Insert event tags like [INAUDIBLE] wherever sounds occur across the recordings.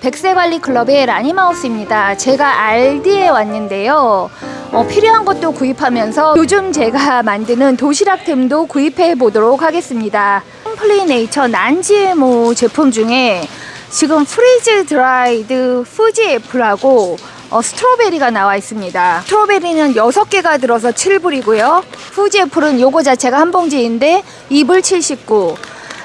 백세관리클럽의 라니마우스입니다. 제가 알디에 왔는데요. 어, 필요한 것도 구입하면서 요즘 제가 만드는 도시락템도 구입해 보도록 하겠습니다. 홈플리네이처 난GMO 제품 중에 지금 프리즈 드라이드 fuji 애플하고 어, 스트로베리가 나와 있습니다. 스트로베리는 6개가 들어서 7불이고요. fuji 애플은 요거 자체가 한 봉지인데 2불 79.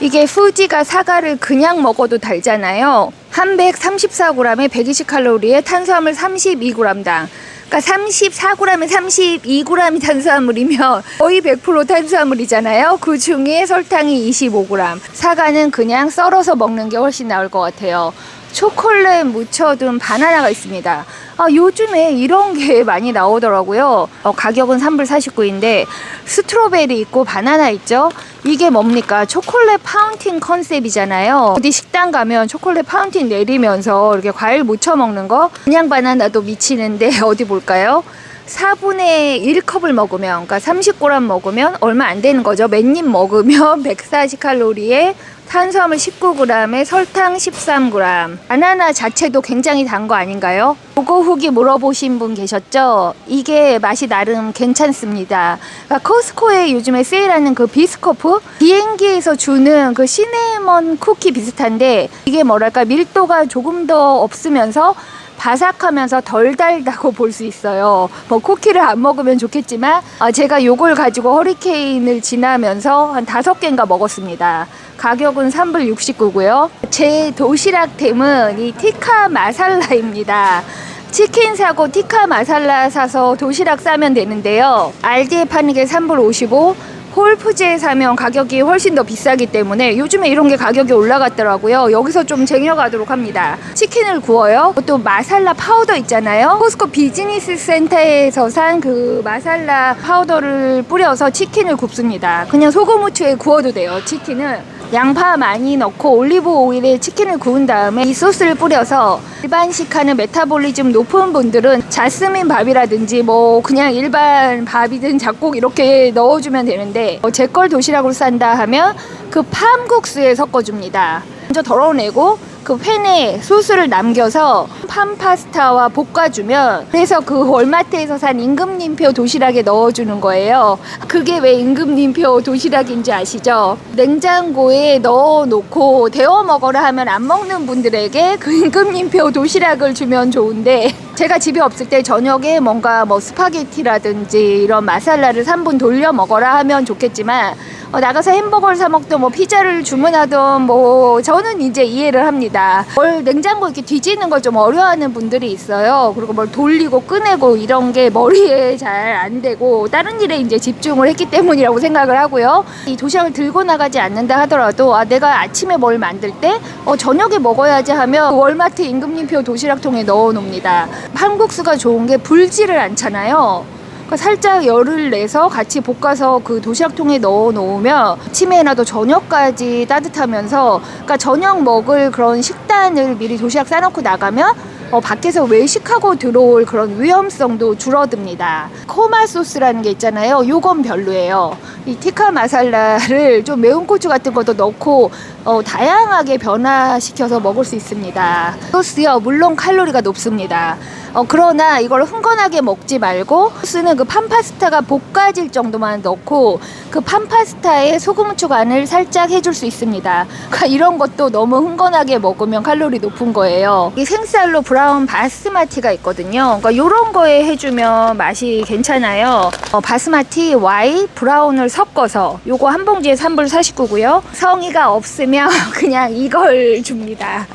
이게 후지가 사과를 그냥 먹어도 달잖아요. 한 134g에 120칼로리에 탄수화물 32g당. 그러니까 34g에 32g이 탄수화물이면 거의 100% 탄수화물이잖아요. 그 중에 설탕이 25g. 사과는 그냥 썰어서 먹는 게 훨씬 나을 것 같아요. 초콜릿 묻혀둔 바나나가 있습니다. 아, 요즘에 이런 게 [LAUGHS] 많이 나오더라고요. 어, 가격은 3불 49인데 스트로베리 있고 바나나 있죠? 이게 뭡니까? 초콜릿 파운틴 컨셉이잖아요. 어디 식당 가면 초콜릿 파운틴 내리면서 이렇게 과일 묻혀 먹는 거 그냥 바나나도 미치는데 [LAUGHS] 어디 볼까요? 4분의 1컵을 먹으면, 그러니까 30g 먹으면 얼마 안 되는 거죠. 몇 입 먹으면 [LAUGHS] 140칼로리에 탄수화물 19g에 설탕 13g. 바나나 자체도 굉장히 단 거 아닌가요? 요거 후기 물어보신 분 계셨죠? 이게 맛이 나름 괜찮습니다. 그러니까 코스코에 요즘에 세일하는 그 비스코프 비행기에서 주는 그 시네먼 쿠키 비슷한데 이게 뭐랄까 밀도가 조금 더 없으면서 바삭하면서 덜 달다고 볼 수 있어요. 뭐 쿠키를 안 먹으면 좋겠지만 아, 제가 요걸 가지고 허리케인을 지나면서 한 다섯 개인가 먹었습니다. 가격은 3불 69고요. 제 도시락템은 이 티카 마살라입니다. 치킨 사고 티카 마살라 사서 도시락 싸면 되는데요. 알디에 파는 게 3불 55, 홀푸즈에 사면 가격이 훨씬 더 비싸기 때문에 요즘에 이런 게 가격이 올라갔더라고요. 여기서 좀 쟁여가도록 합니다. 치킨을 구워요. 또 마살라 파우더 있잖아요. 코스코 비즈니스 센터에서 산 그 마살라 파우더를 뿌려서 치킨을 굽습니다. 그냥 소금 후추에 구워도 돼요. 치킨을. 양파 많이 넣고 올리브 오일에 치킨을 구운 다음에 이 소스를 뿌려서 일반식하는 메타볼리즘 높은 분들은 자스민 밥이라든지 뭐 그냥 일반 밥이든 잡곡 이렇게 넣어주면 되는데 제 걸 도시락으로 싼다 하면 그 팜국수에 섞어줍니다. 먼저 덜어내고 그 팬에 소스를 남겨서 팜 파스타와 볶아주면 그래서 그 월마트에서 산 임금님표 도시락에 넣어주는 거예요. 그게 왜 임금님표 도시락인지 아시죠? 냉장고에 넣어놓고 데워 먹어라 하면 안 먹는 분들에게 그 임금님표 도시락을 주면 좋은데 제가 집에 없을 때 저녁에 뭔가 뭐 스파게티라든지 이런 마살라를 3분 돌려 먹어라 하면 좋겠지만 어, 나가서 햄버거를 사 먹든 뭐 피자를 주문하든 뭐 저는 이제 이해를 합니다. 뭘 냉장고 이렇게 뒤지는 걸 좀 어려워하는 분들이 있어요. 그리고 뭘 돌리고 꺼내고 이런 게 머리에 잘 안 되고 다른 일에 이제 집중을 했기 때문이라고 생각을 하고요. 이 도시락을 들고 나가지 않는다 하더라도 아, 내가 아침에 뭘 만들 때 어, 저녁에 먹어야지 하면 월마트 임금님표 도시락통에 넣어 놓습니다. 한국수가 좋은 게 불지를 않잖아요. 그러니까 살짝 열을 내서 같이 볶아서 그 도시락통에 넣어 놓으면 아침에 나도 저녁까지 따뜻하면서 그러니까 저녁 먹을 그런 식단을 미리 도시락 싸놓고 나가면 어, 밖에서 외식하고 들어올 그런 위험성도 줄어듭니다. 코마 소스라는 게 있잖아요. 요건 별로예요. 이 티카 마살라를 좀 매운 고추 같은 것도 넣고 어, 다양하게 변화시켜서 먹을 수 있습니다. 소스요, 물론 칼로리가 높습니다. 어, 그러나 이걸 흥건하게 먹지 말고 소스는 그 판파스타가 볶아질 정도만 넣고 그 판파스타에 소금 후추 간을 살짝 해줄 수 있습니다. 그러니까 이런 것도 너무 흥건하게 먹으면 칼로리 높은 거예요. 이 생쌀로 브라운 바스마티가 있거든요. 그러니까 이런 거에 해주면 맛이 괜찮아요. 어, 바스마티 Y 브라운을 섞어서 요거 한 봉지에 3불 49고요. 성의가 없으면 [LAUGHS] 그냥 이걸 줍니다.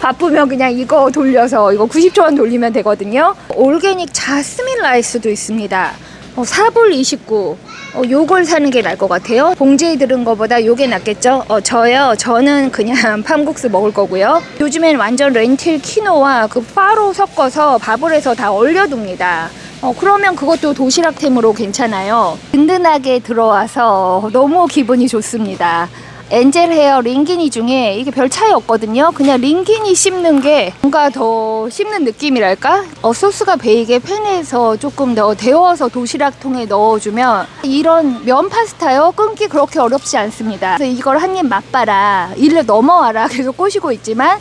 바쁘면 그냥 이거 돌려서 이거 90초만 돌리면 되거든요. 올게닉 자스민 라이스도 있습니다. 어, 4불 29. 어, 요걸 사는 게 나을 것 같아요. 봉지에 들은 거보다 요게 낫겠죠? 어, 저요. 저는 그냥 [LAUGHS] 팜국수 먹을 거고요. 요즘엔 완전 렌틸 키노와 그 파로 섞어서 밥을 해서 다 얼려둡니다. 어, 그러면 그것도 도시락템으로 괜찮아요. 든든하게 들어와서 너무 기분이 좋습니다. 엔젤 헤어 링기니 중에 이게 별 차이 없거든요. 그냥 링기니 씹는 게 뭔가 더 씹는 느낌이랄까? 어, 소스가 베이게 팬에서 조금 더 데워서 도시락통에 넣어주면 이런 면 파스타요. 끊기 그렇게 어렵지 않습니다. 그래서 이걸 한 입 맛봐라. 일로 넘어와라. 계속 꼬시고 있지만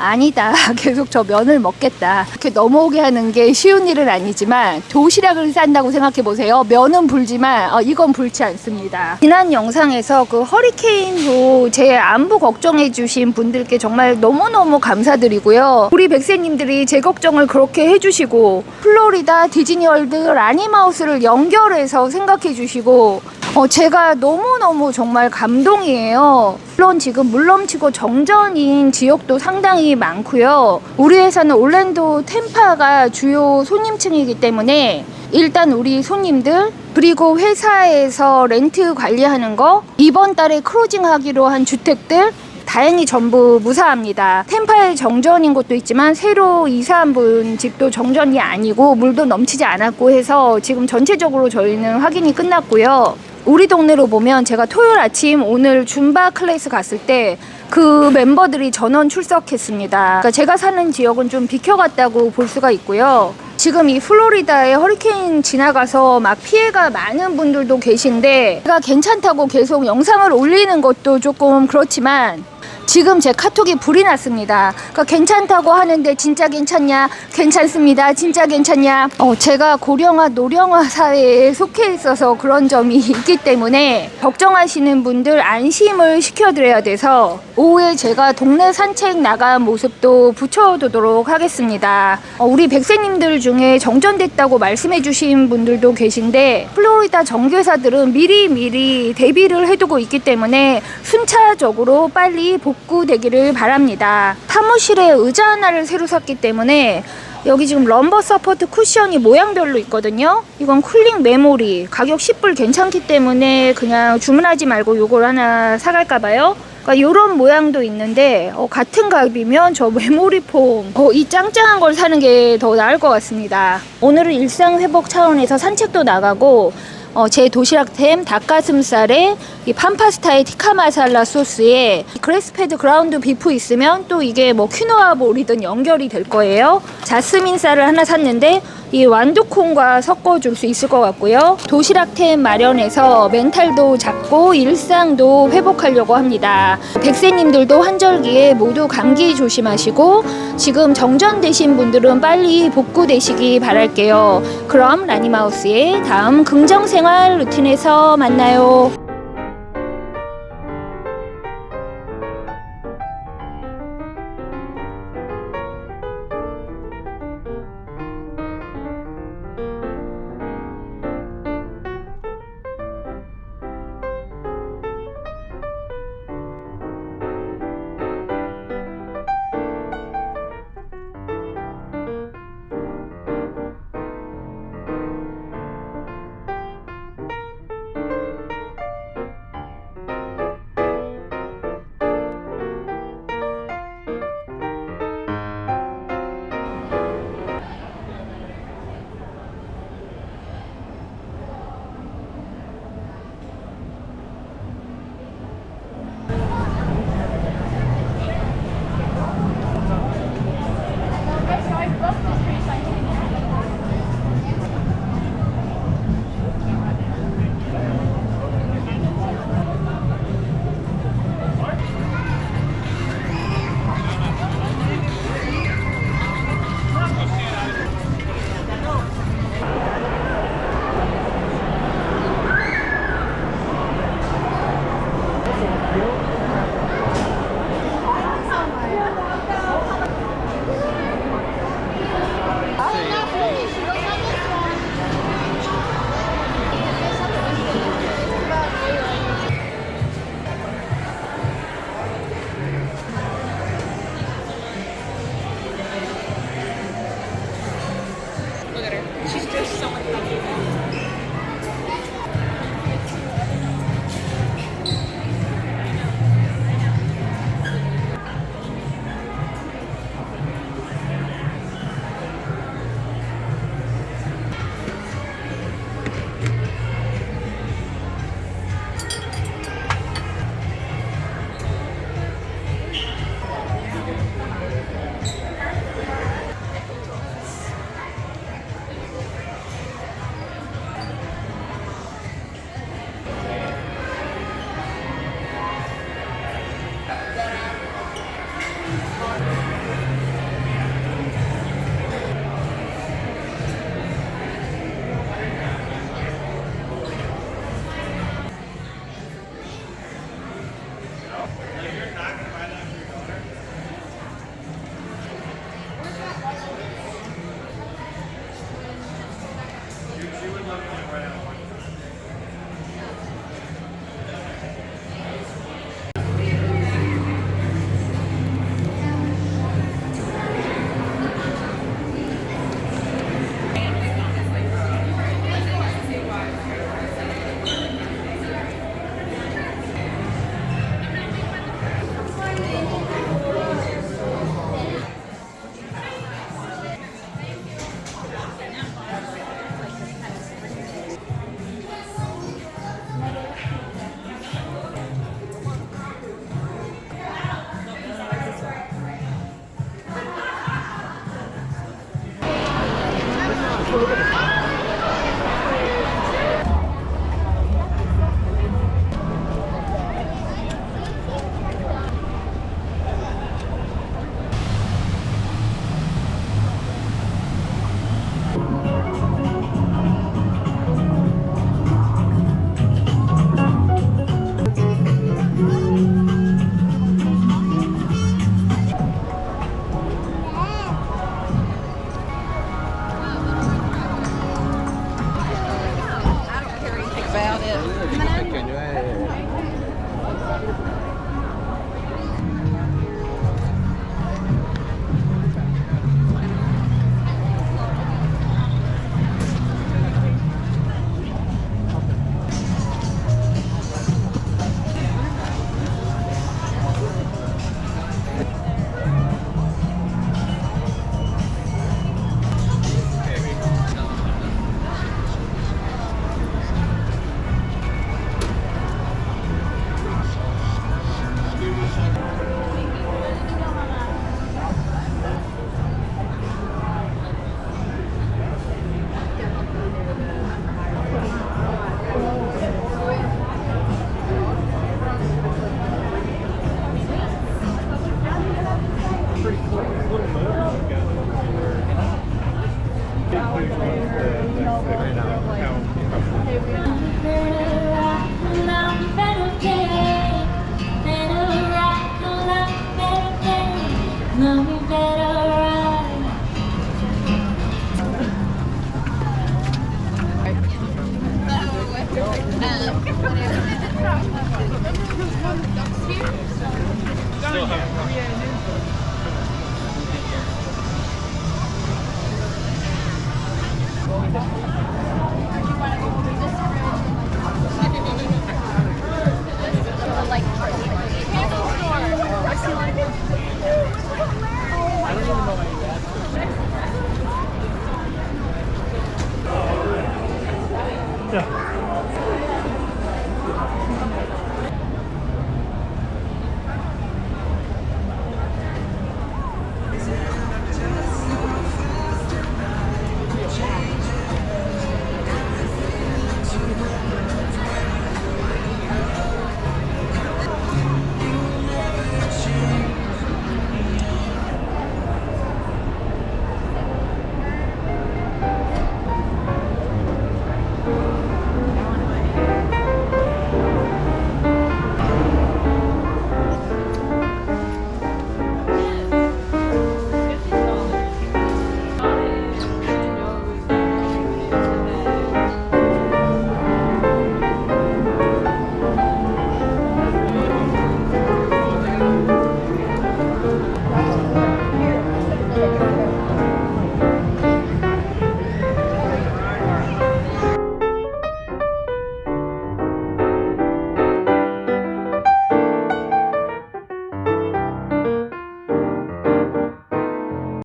아니다. [LAUGHS] 계속 저 면을 먹겠다. 이렇게 넘어오게 하는 게 쉬운 일은 아니지만 도시락을 싼다고 생각해 보세요. 면은 불지만 어, 이건 불지 않습니다. 지난 영상에서 그 허리케인으로 제 안부 걱정해 주신 분들께 정말 너무너무 감사드리고요. 우리 백세님들이 제 걱정을 그렇게 해주시고 플로리다 디즈니월드 라니마우스를 연결해서 생각해 주시고 어, 제가 너무너무 정말 감동이에요. 물론 지금 물넘치고 정전인 지역도 상당히 많고요. 우리 회사는 올랜도 템파가 주요 손님층이기 때문에 일단 우리 손님들 그리고 회사에서 렌트 관리하는 거 이번 달에 크로징 하기로 한 주택들 다행히 전부 무사합니다. 템파에 정전인 곳도 있지만 새로 이사한 분 집도 정전이 아니고 물도 넘치지 않았고 해서 지금 전체적으로 저희는 확인이 끝났고요. 우리 동네로 보면 제가 토요일 아침 오늘 줌바 클래스 갔을 때 그 멤버들이 전원 출석했습니다. 그러니까 제가 사는 지역은 좀 비켜갔다고 볼 수가 있고요. 지금 이 플로리다에 허리케인 지나가서 막 피해가 많은 분들도 계신데 제가 괜찮다고 계속 영상을 올리는 것도 조금 그렇지만 지금 제 카톡이 불이 났습니다. 그러니까 괜찮다고 하는데 진짜 괜찮냐? 괜찮습니다. 진짜 괜찮냐? 어, 제가 고령화 노령화 사회에 속해 있어서 그런 점이 [LAUGHS] 있기 때문에 걱정하시는 분들 안심을 시켜드려야 돼서 오후에 제가 동네 산책 나간 모습도 붙여두도록 하겠습니다. 어, 우리 백세님들 중에 정전됐다고 말씀해주신 분들도 계신데 플로리다 정교사들은 미리 미리 대비를 해두고 있기 때문에 순차적으로 빨리 복 구되기를 바랍니다. 사무실에 의자 하나를 새로 샀기 때문에 여기 지금 럼버 서포트 쿠션이 모양별로 있거든요. 이건 쿨링 메모리 가격 10불 괜찮기 때문에 그냥 주문하지 말고 요걸 하나 사갈까 봐요. 그러니까 이런 모양도 있는데 어, 같은 값이면 저 메모리 폼, 어, 이 짱짱한 걸 사는 게 더 나을 것 같습니다. 오늘은 일상 회복 차원에서 산책도 나가고 어, 제 도시락템 닭가슴살에 이 판파스타의 티카 마살라 소스에 그레스패드 그라운드 비프 있으면 또 이게 뭐 퀴노아 볼이든 연결이 될 거예요. 자스민 쌀을 하나 샀는데 이 완두콩과 섞어줄 수 있을 것 같고요. 도시락템 마련해서 멘탈도 잡고 일상도 회복하려고 합니다. 백세님들도 환절기에 모두 감기 조심하시고 지금 정전되신 분들은 빨리 복구되시기 바랄게요. 그럼 라니마우스의 다음 긍정생활 루틴에서 만나요. We